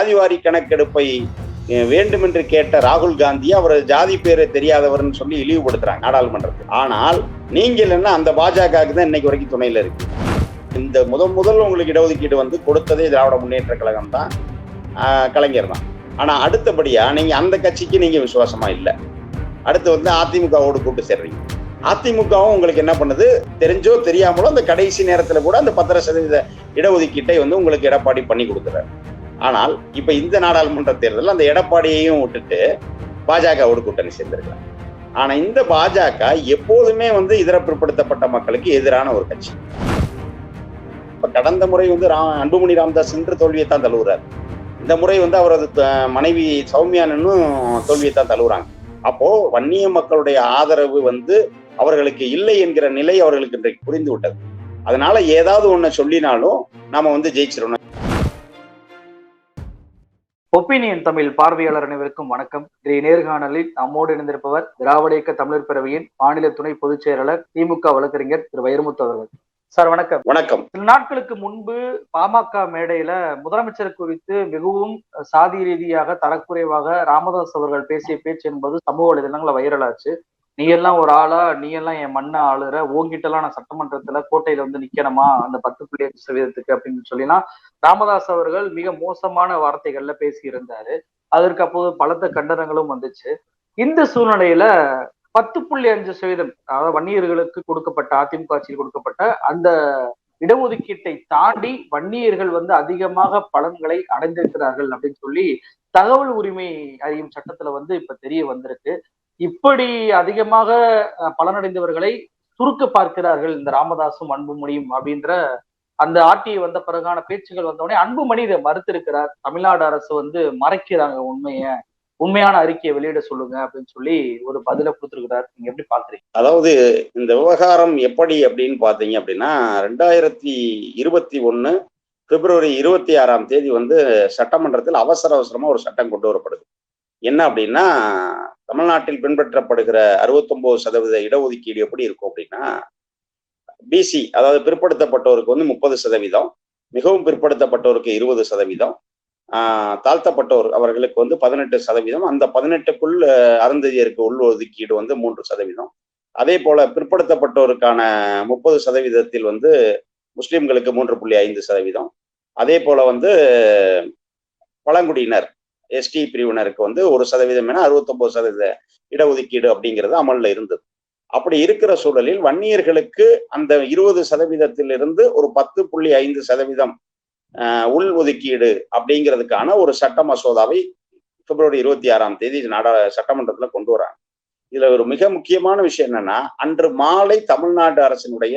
ஜாதிவாரி கணக்கெடுப்பை வேண்டும் வேண்டுமென்று கேட்ட ராகுல் காந்தி அவர் ஜாதி பேரை தெரியாதவர்னு சொல்லி இழிவுபடுத்துறாங்க நாடாளுமன்றத்தில் ஆனால் நீங்கள் என்ன அந்த பாஜகவுக்கு தான் இன்னைக்கு வரைக்கும் துணையில இருக்கு. இந்த முதல் முதல் உங்களுக்கு இடஒதுக்கீடு வந்து கொடுத்ததே திராவிட முன்னேற்ற கழகம் தான் கலைஞர் தான். ஆனால் அடுத்தபடியா நீங்க அந்த கட்சிக்கு நீங்க விசுவாசமா இல்லை. அடுத்து வந்து அதிமுகவோடு கூட்டு சேர்றீங்க. அதிமுகவும் உங்களுக்கு என்ன பண்ணுது? தெரிஞ்சோ தெரியாமலோ அந்த கடைசி நேரத்தில் கூட அந்த பத்தரை சதவீத இடஒதுக்கீட்டை வந்து உங்களுக்கு எடப்பாடி பண்ணி கொடுக்குறாரு. ஆனால் இப்ப இந்த நாடாளுமன்ற தேர்தலில் அந்த எடப்பாடியையும் விட்டுட்டு பாஜகவோடு கூட்டணி சேர்ந்திருக்கிறாங்க ஆனா இந்த பாஜக எப்போதுமே வந்து இதர பிற்படுத்தப்பட்ட மக்களுக்கு எதிரான ஒரு கட்சி. இப்ப கடந்த முறை வந்து ரா அன்புமணி ராமதாஸ் என்று தோல்வியை தான் தழுவுறாரு. இந்த முறை வந்து அவரது மனைவி சௌமியானும் தோல்வியை தான் தழுவுறாங்க. அப்போ வன்னிய மக்களுடைய ஆதரவு வந்து அவர்களுக்கு இல்லை என்கிற நிலை அவர்களுக்கு இன்றைக்கு புரிந்து விட்டது அதனால ஏதாவது ஒண்ணு சொல்லினாலும் நாம வந்து ஜெயிச்சிடணும். ஒப்பீனியன் தமிழ் பார்வையாளர் அனைவருக்கும் வணக்கம். இன்றைய நேர்காணலில் நம்மோடு இணைந்திருப்பவர் திராவிட இயக்க தமிழர் பேரவையின் மாநில துணை பொதுச் செயலாளர் திமுக வழக்கறிஞர் திரு. வைரமுத்து அவர்கள். சார் வணக்கம். வணக்கம். சில நாட்களுக்கு முன்பு பாமக மேடையில முதலமைச்சர் குறித்து மிகவும் சாதி ரீதியாக தரக்குறைவாக ராமதாஸ் அவர்கள் பேசிய பேச்சு என்பது சமூக வலைதளங்கள்ல வைரலாச்சு நீ எல்லாம் ஒரு ஆளா நீ எல்லாம் என் மண்ணை ஆளுற உங்ககிட்டலாம் நான் சட்டமன்றத்துல கோட்டையில வந்து நிக்கணுமா? அந்த பத்து புள்ளி அஞ்சு சதவீதத்துக்கு அப்படின்னு சொல்லிலாம் ராமதாஸ் அவர்கள் மிக மோசமான வார்த்தைகள்ல பேசியிருந்தாரு. அதற்கு அப்போது பலத்த கண்டனங்களும் வந்துச்சு. இந்த சூழ்நிலையில பத்து புள்ளி அஞ்சு சதவீதம் அதாவது வன்னியர்களுக்கு கொடுக்கப்பட்ட அதிமுக ஆட்சியில் கொடுக்கப்பட்ட அந்த இடஒதுக்கீட்டை தாண்டி வன்னியர்கள் வந்து அதிகமாக பலன்களை அடைந்திருக்கிறார்கள் அப்படின்னு சொல்லி தகவல் உரிமை அறியும் சட்டத்துல வந்து இப்ப தெரிய வந்திருக்கு. இப்படி அதிகமாக பலனடைந்தவர்களை சுருக்க பார்க்கிறார்கள் இந்த ராமதாசும் அன்புமணியும் அப்படின்ற அந்த ஆட்சி வந்த பிறகான பேச்சுகள் வந்தவுடனே அன்புமணி இதை மறுத்திருக்கிறார். தமிழ்நாடு அரசு வந்து மறைக்கிறாங்க உண்மையை. உண்மையான அறிக்கையை வெளியிட சொல்லுங்க அப்படின்னு சொல்லி ஒரு பதில கொடுத்துருக்கிறார். நீங்க எப்படி பாக்குறீங்க அதாவது இந்த விவகாரம் எப்படி அப்படின்னு பாத்தீங்க அப்படின்னா ரெண்டாயிரத்தி இருபத்தி ஒண்ணு பிப்ரவரி இருபத்தி ஆறாம் தேதி வந்து சட்டமன்றத்தில் அவசர அவசரமா ஒரு சட்டம் கொண்டு வரப்படுது. என்ன அப்படின்னா தமிழ்நாட்டில் பின்பற்றப்படுகிற அறுபத்தொன்பது சதவீத இடஒதுக்கீடு எப்படி இருக்கும் அப்படின்னா பிசி அதாவது பிற்படுத்தப்பட்டோருக்கு வந்து முப்பது சதவீதம் மிகவும் பிற்படுத்தப்பட்டோருக்கு இருபது சதவீதம் தாழ்த்தப்பட்டோர் அவர்களுக்கு வந்து பதினெட்டு சதவீதம் அந்த பதினெட்டுக்குள் அருந்ததியருக்கு உள் ஒதுக்கீடு வந்து மூன்று சதவீதம். அதே போல பிற்படுத்தப்பட்டோருக்கான முப்பது சதவீதத்தில் வந்து முஸ்லிம்களுக்கு மூன்று புள்ளி ஐந்து சதவீதம். அதே போல வந்து பழங்குடியினர் எஸ்டி பிரிவினருக்கு வந்து ஒரு சதவீதம் என அறுபத்தொன்பது சதவீத இடஒதுக்கீடு அப்படிங்கிறது அமல்ல இருந்தது. அப்படி இருக்கிற சூழலில் வன்னியர்களுக்கு அந்த இருபது சதவீதத்திலிருந்து ஒரு பத்து புள்ளி ஐந்து சதவீதம் உள் ஒதுக்கீடு அப்படிங்கிறதுக்கான ஒரு சட்ட மசோதாவை பிப்ரவரி இருபத்தி ஆறாம் தேதி நாடா சட்டமன்றத்துல கொண்டு வராங்க. இதுல ஒரு மிக முக்கியமான விஷயம் என்னன்னா அன்று மாலை தமிழ்நாடு அரசினுடைய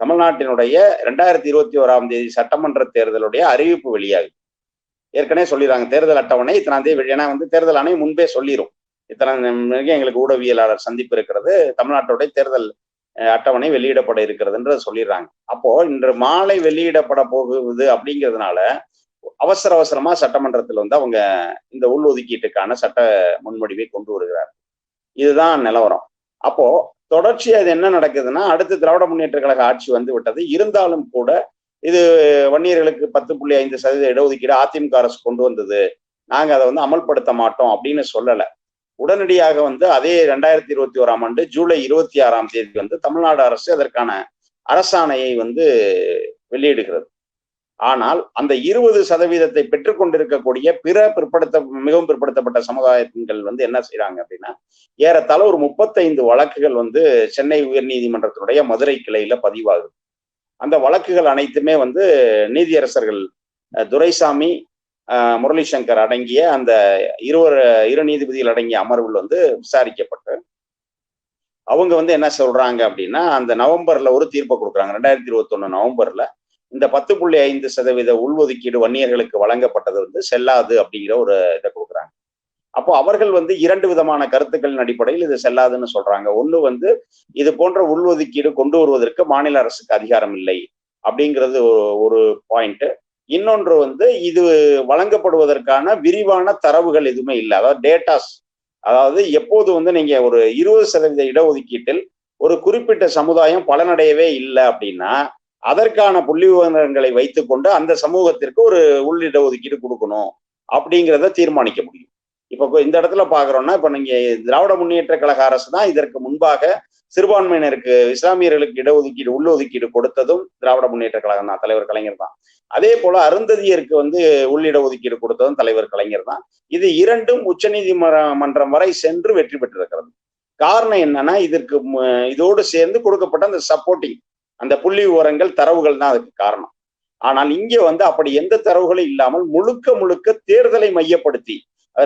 தமிழ்நாட்டினுடைய ரெண்டாயிரத்தி இருபத்தி ஓராம் தேதி சட்டமன்ற தேர்தலுடைய அறிவிப்பு வெளியாகுது ஏற்கனவே சொல்லிடுறாங்க தேர்தல் அட்டவணை இத்தனாம் தேதி ஏன்னா வந்து தேர்தல் ஆணையம் முன்பே சொல்லிடும் இத்தனை எங்களுக்கு ஊடகவியலாளர் சந்திப்பு இருக்கிறது தமிழ்நாட்டுடைய தேர்தல் அட்டவணை வெளியிடப்பட இருக்கிறதுன்றது சொல்லிடுறாங்க. அப்போ இன்று மாலை வெளியிடப்பட போகுது அப்படிங்கிறதுனால அவசர அவசரமா சட்டமன்றத்தில் வந்து அவங்க இந்த உள்ஒதுக்கீட்டுக்கான சட்ட முன்மொழிவை கொண்டு வருகிறார் இதுதான் நிலவரம். அப்போ தொடர்ச்சியா இது என்ன நடக்குதுன்னா அடுத்து திராவிட முன்னேற்ற கழக ஆட்சி வந்து விட்டது. இருந்தாலும் கூட இது வன்னியர்களுக்கு பத்து புள்ளி ஐந்து சதவீத இடஒதுக்கீடு அதிமுக அரசு கொண்டு வந்தது. நாங்க அதை வந்து அமல்படுத்த மாட்டோம் அப்படின்னு சொல்லல. உடனடியாக வந்து அதே ரெண்டாயிரத்தி இருபத்தி ஓராம் ஆண்டு ஜூலை இருபத்தி ஆறாம் தேதி வந்து தமிழ்நாடு அரசு அதற்கான அரசாணையை வந்து வெளியிடுகிறது. ஆனால் அந்த இருபது சதவீதத்தை பெற்றுக்கொண்டிருக்கக்கூடிய பிற பிற்படுத்த மிகவும் பிற்படுத்தப்பட்ட சமுதாயத்தின்கள் வந்து என்ன செய்யறாங்க அப்படின்னா ஏறத்தாழ ஒரு முப்பத்தைந்து வழக்குகள் வந்து சென்னை உயர்நீதிமன்றத்தினுடைய மதுரை கிளையில பதிவாகுது. அந்த வழக்குகள் அனைத்துமே வந்து நீதியரசர்கள் துரைசாமி முரளி சங்கர் அடங்கிய அந்த இருவர் இரு நீதிபதிகள் அடங்கிய அமர்வில் வந்து விசாரிக்கப்பட்டு அவங்க வந்து என்ன சொல்றாங்க அப்படின்னா அந்த நவம்பர்ல ஒரு தீர்ப்பை கொடுக்குறாங்க. ரெண்டாயிரத்தி இருபத்தொன்னு நவம்பர்ல இந்த பத்து புள்ளி ஐந்து சதவீத உள்ஒதுக்கீடு வன்னியர்களுக்கு வழங்கப்பட்டது வந்து செல்லாது அப்படிங்கிற ஒரு இதை கொடுக்குறாங்க. அப்போ அவர்கள் வந்து இரண்டு விதமான கருத்துக்களின் அடிப்படையில் இது செல்லாதுன்னு சொல்றாங்க. ஒன்று வந்து இது போன்ற உள்ஒதுக்கீடு கொண்டு வருவதற்கு மாநில அரசுக்கு அதிகாரம் இல்லை அப்படிங்கிறது ஒரு- ஒரு பாயிண்ட் இன்னொன்று வந்து இது வழங்கப்படுவதற்கான விரிவான தரவுகள் எதுவுமே இல்லை. அதாவது டேட்டாஸ் அதாவது எப்போது வந்து நீங்க ஒரு இருபது சதவீத இடஒதுக்கீட்டில் ஒரு குறிப்பிட்ட சமுதாயம் பலனடையவே இல்லை அப்படின்னா அதற்கான புள்ளி விவரங்களை வைத்துக்கொண்டு அந்த சமூகத்திற்கு ஒரு உள் இடஒதுக்கீடு கொடுக்கணும் அப்படிங்கிறத தீர்மானிக்க முடியும். இப்போ இந்த இடத்துல பாக்குறோம்னா இப்ப நீங்க திராவிட முன்னேற்ற கழக அரசு தான் இதற்கு முன்பாக சிறுபான்மையினருக்கு இஸ்லாமியர்களுக்கு இடஒதுக்கீடு உள்ளொதுக்கீடு கொடுத்ததும் திராவிட முன்னேற்ற கழகம் தான் தலைவர் கலைஞர் தான். அதே போல அருந்ததியருக்கு வந்து உள்ளிட ஒதுக்கீடு கொடுத்ததும் தலைவர் கலைஞர் தான். இது இரண்டும் உச்சநீதிமன்றம் வரை சென்று வெற்றி பெற்றிருக்கிறது. காரணம் என்னன்னா இதற்கு இதோடு சேர்ந்து கொடுக்கப்பட்ட அந்த சப்போர்ட்டிங் அந்த புள்ளி விவரங்கள் தரவுகள் தான் அதுக்கு காரணம். ஆனால் இங்கே வந்து அப்படி எந்த தரவுகளும் இல்லாமல் முழுக்க முழுக்க தேர்தலை மையப்படுத்தி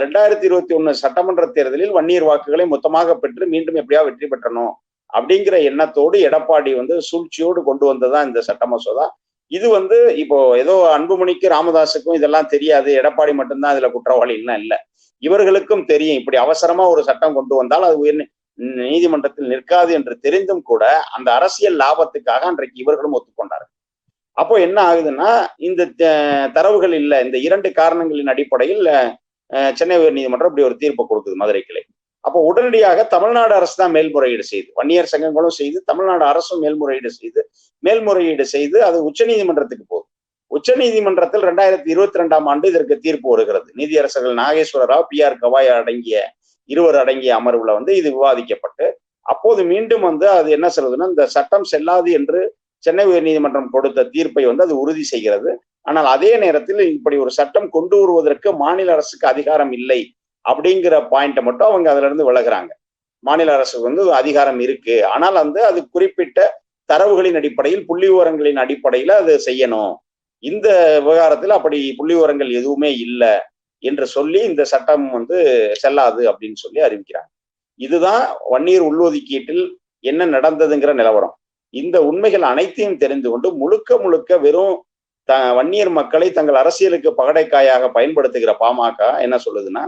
ரெண்டாயிரத்தி இருபத்தி ஒண்ணு சட்டமன்ற தேர்தலில் வன்னியர் வாக்குகளை மொத்தமாக பெற்று மீண்டும் எப்படியா வெற்றி பெற்றணும் அப்படிங்கிற எண்ணத்தோடு எடப்பாடி வந்து சூழ்ச்சியோடு கொண்டு வந்ததுதான் இந்த சட்ட மசோதா. இது வந்து இப்போ ஏதோ அன்புமணிக்கு ராமதாஸுக்கும் இதெல்லாம் தெரியாது. எடப்பாடி மட்டும்தான் இதுல குற்றவாளின்னா இல்ல. இவர்களுக்கும் தெரியும். இப்படி அவசரமா ஒரு சட்டம் கொண்டு வந்தால் அது உயர் நீதிமன்றத்தில் நிற்காது என்று தெரிந்தும் கூட அந்த அரசியல் லாபத்துக்காக அன்றைக்கு இவர்களும் ஒத்துக்கொண்டார்கள். அப்போ என்ன ஆகுதுன்னா இந்த தரவுகள் இல்லை. இந்த இரண்டு காரணங்களின் அடிப்படையில் சென்னை உயர் நீதிமன்றம் இப்படி ஒரு தீர்ப்பை கொடுக்குது மதுரை கிளை. அப்போ உடனடியாக தமிழ்நாடு அரசு தான் மேல்முறையீடு செய்து வன்னியர் சங்கங்களும் செய்து தமிழ்நாடு அரசும் மேல்முறையீடு செய்து மேல்முறையீடு செய்து அது உச்ச நீதிமன்றத்துக்கு போகுது. உச்ச நீதிமன்றத்தில் ரெண்டாயிரத்தி இருபத்தி ரெண்டாம் ஆண்டு இதற்கு தீர்ப்பு வருகிறது. நீதியரசர்கள் நாகேஸ்வர ராவ் பி ஆர் கவாய் அடங்கிய இருவர் அடங்கிய அமர்வுல வந்து இது விவாதிக்கப்பட்டு அப்போது மீண்டும் வந்து அது என்ன சொல்றதுன்னா இந்த சட்டம் செல்லாது என்று சென்னை உயர் நீதிமன்றம் கொடுத்த தீர்ப்பை வந்து அது உறுதி செய்கிறது. ஆனால் அதே நேரத்தில் இப்படி ஒரு சட்டம் கொண்டு வருவதற்கு மாநில அரசுக்கு அதிகாரம் இல்லை அப்படிங்கிற பாயிண்ட்டை மட்டும் அவங்க அதுல இருந்து விலகுறாங்க. மாநில அரசுக்கு வந்து அதிகாரம் இருக்கு. ஆனால் வந்து அது குறிப்பிட்ட தரவுகளின் அடிப்படையில் புள்ளி விவரங்களின் அடிப்படையில அது செய்யணும். இந்த விவகாரத்தில் அப்படி புள்ளி விவரங்கள் எதுவுமே இல்லை என்று சொல்லி இந்த சட்டம் வந்து செல்லாது அப்படின்னு சொல்லி அறிவிக்கிறாங்க. இதுதான் வன்னியர் உள்ஒதுக்கீட்டில் என்ன நடந்ததுங்கிற நிலவரம். இந்த உண்மைகள் அனைத்தையும் தெரிந்து கொண்டு முழுக்க முழுக்க வெறும் த வன்னியர் மக்களை தங்கள் அரசியலுக்கு பகடைக்காயாக பயன்படுத்துகிற பாமக என்ன சொல்லுதுன்னா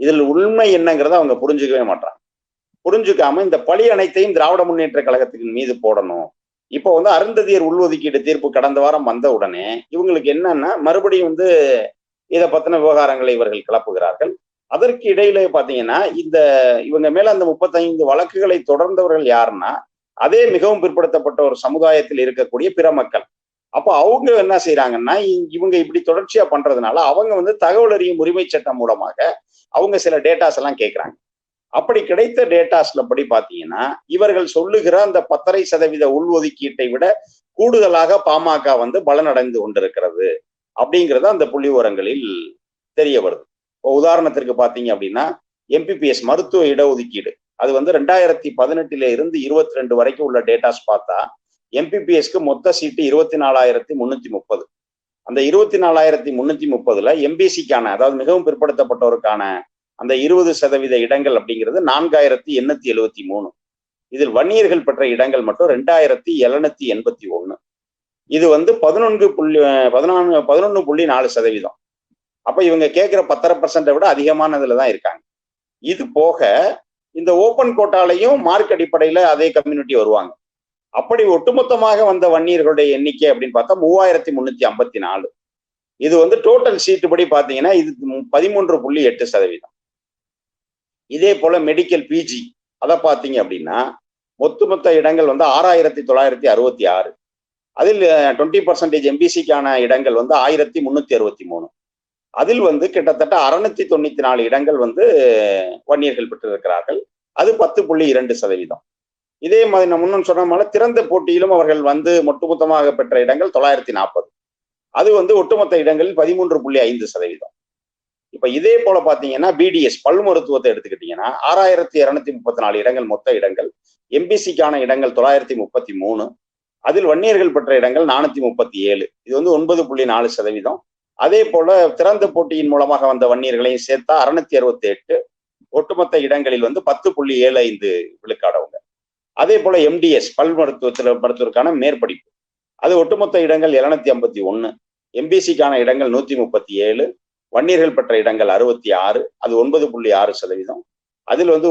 இதில் உண்மை என்னங்கிறத அவங்க புரிஞ்சுக்கவே மாட்டாங்க புரிஞ்சுக்காம இந்த பழி அனைத்தையும் திராவிட முன்னேற்ற கழகத்தின் மீது போடணும். இப்போ வந்து அருந்ததியர் உள்ஒதுக்கீடு தீர்ப்பு கடந்த வாரம் வந்த உடனே இவங்களுக்கு என்னன்னா மறுபடியும் வந்து இதை பத்தின விவகாரங்களை இவர்கள் கிளப்புகிறார்கள். அதற்கு இடையில பாத்தீங்கன்னா இந்த இவங்க மேல அந்த முப்பத்தைந்து வழக்குகளை தொடர்ந்தவர்கள் யாருன்னா அதே மிகவும் பிற்படுத்தப்பட்ட ஒரு சமுதாயத்தில் இருக்கக்கூடிய பிற மக்கள். அப்போ அவங்க என்ன செய்யறாங்கன்னா இவங்க இப்படி தொடர்ச்சியா பண்றதுனால அவங்க வந்து தகவல் அறியும் உரிமை சட்டம் மூலமாக அவங்க சில டேட்டாஸ் எல்லாம் கேட்கறாங்க அப்படி கிடைத்த டேட்டாஸ்ல படி பாத்தீங்கன்னா இவர்கள் சொல்லுகிற அந்த பத்தரை சதவீத உள்ஒதுக்கீட்டை விட கூடுதலாக பாமக வந்து பலனடைந்து கொண்டிருக்கிறது அப்படிங்கிறது அந்த புள்ளி விவரங்களில் தெரிய வருது. இப்போ உதாரணத்திற்கு பாத்தீங்க அப்படின்னா எம்பிபிஎஸ் மருத்துவ இடஒதுக்கீடு. அது வந்து ரெண்டாயிரத்தி பதினெட்டுல இருந்து இருபத்தி ரெண்டு வரைக்கும் உள்ள டேட்டாஸ் பார்த்தா எம்பிபிஎஸ்க்கு மொத்த சீட்டு இருபத்தி நாலாயிரத்தி முன்னூத்தி முப்பது. அந்த இருபத்தி நாலாயிரத்தி முன்னூத்தி முப்பதுல எம்பிசிக்கான அதாவது மிகவும் பிற்படுத்தப்பட்டோருக்கான அந்த இருபது சதவீத இடங்கள் அப்படிங்கிறது நான்காயிரத்தி எண்ணூத்தி எழுவத்தி மூணு. இதில் வன்னியர்கள் பெற்ற இடங்கள் மட்டும் ரெண்டாயிரத்தி எழுநூத்தி எண்பத்தி ஒண்ணு இது வந்து பதினொன்று புள்ளி பதினான்கு பதினொன்று புள்ளி நாலு சதவீதம். அப்ப இவங்க கேட்கிற பத்தரை பர்சன்டை விட அதிகமானதுல தான் இருக்காங்க. இது போக இந்த ஓப்பன் கோட்டாலையும் மார்க் அடிப்படையில அதே கம்யூனிட்டி வருவாங்க. அப்படி ஒட்டுமொத்தமாக வந்த வன்னியர்களுடைய எண்ணிக்கை அப்படின்னு பார்த்தா மூவாயிரத்தி முன்னூத்தி ஐம்பத்தி நாலு. இது வந்து டோட்டல் சீட்டு படி பாத்தீங்கன்னா இது பதிமூன்று புள்ளி எட்டு சதவீதம். இதே போல மெடிக்கல் பிஜி அதை பார்த்தீங்க அப்படின்னா ஒட்டுமொத்த இடங்கள் வந்து ஆறாயிரத்தி தொள்ளாயிரத்தி அறுபத்தி ஆறு. அதில் டுவெண்ட்டி பர்சன்டேஜ் எம்பிசிக்கான இடங்கள் வந்து ஆயிரத்தி முன்னூத்தி அறுபத்தி மூணு. அதில் வந்து கிட்டத்தட்ட அறுநூத்தி தொண்ணூத்தி நாலு இடங்கள் வந்து வன்னியர்கள் பெற்றிருக்கிறார்கள். அது பத்து புள்ளி இரண்டு சதவீதம். இதே மாதிரி நான் முன்னும் சொன்ன மாதிரி திறந்த போட்டியிலும் அவர்கள் வந்து ஒட்டுமொத்தமாக பெற்ற இடங்கள் தொள்ளாயிரத்தி நாற்பது. அது வந்து ஒட்டுமொத்த இடங்களில் பதிமூன்று புள்ளி ஐந்து சதவீதம். இப்ப இதே போல பாத்தீங்கன்னா பிடிஎஸ் பல் மருத்துவத்தை எடுத்துக்கிட்டீங்கன்னா ஆறாயிரத்தி இருநூத்தி முப்பத்தி நாலு இடங்கள் மொத்த இடங்கள் எம்பிசிக்கான இடங்கள் தொள்ளாயிரத்தி முப்பத்தி மூணு அதில் வன்னியர்கள் பெற்ற இடங்கள் நானூத்தி முப்பத்தி ஏழு. இது வந்து ஒன்பது புள்ளி நாலு சதவீதம். அதே போல திறந்த போட்டியின் மூலமாக வந்த வன்னியர்களையும் சேர்த்தா அறுநூத்தி அறுபத்தி எட்டு ஒட்டுமொத்த இடங்களில் வந்து பத்து புள்ளி ஏழு ஐந்து விழுக்காடவங்க. அதே போல எம்டிஎஸ் பல் மருத்துவத்தில் மருத்துவருக்கான மேற்படிப்பு. அது ஒட்டுமொத்த இடங்கள் எழுநூத்தி ஐம்பத்தி ஒன்னு எம்பிசிக்கான இடங்கள் நூத்தி முப்பத்தி ஏழு வன்னியர்கள் பெற்ற இடங்கள் அறுபத்தி ஆறு அது ஒன்பது புள்ளி ஆறு சதவீதம். அதில் வந்து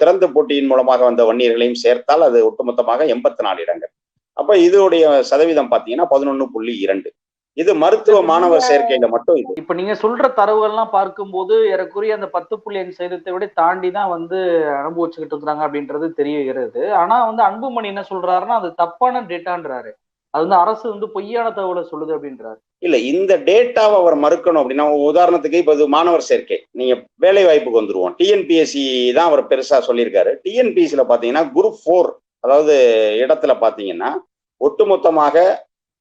திறந்த போட்டியின் மூலமாக வந்த வன்னியர்களையும் சேர்த்தால் அது ஒட்டுமொத்தமாக எண்பத்தி நாலு இடங்கள். அப்ப இதோடைய சதவீதம் பார்த்தீங்கன்னா பதினொன்று புள்ளி இரண்டு. இது மருத்துவ மாணவர் சேர்க்கையில மட்டும் இது. இப்ப நீங்க சொல்ற தரவுகள்லாம் பார்க்கும்போது ஏறக்குறைய அந்த பத்து புள்ளி அஞ்சு சதவீதத்தை விட தாண்டி தான் வந்து அனுபவிச்சுக்கிட்டு இருக்கிறாங்க அப்படின்றது தெரிகிறது ஆனா வந்து அன்புமணி என்ன சொல்றாருன்னா அது தப்பான டேட்டான்றாரு. அது வந்து அரசு வந்து பொய்யான தகவலை சொல்லுது அப்படின்றாரு. இல்ல இந்த டேட்டாவை அவர் மறுக்கணும் அப்படின்னா உதாரணத்துக்கு இப்ப இது மாணவர் சேர்க்கை. நீங்க வேலை வாய்ப்புக்கு வந்துருவோம். டிஎன்பிஎஸ்சி தான் அவர் பெருசா சொல்லியிருக்காரு. டிஎன்பிஎஸ்சில பாத்தீங்கன்னா குரூப் ஃபோர் அதாவது இடத்துல பாத்தீங்கன்னா ஒட்டுமொத்தமாக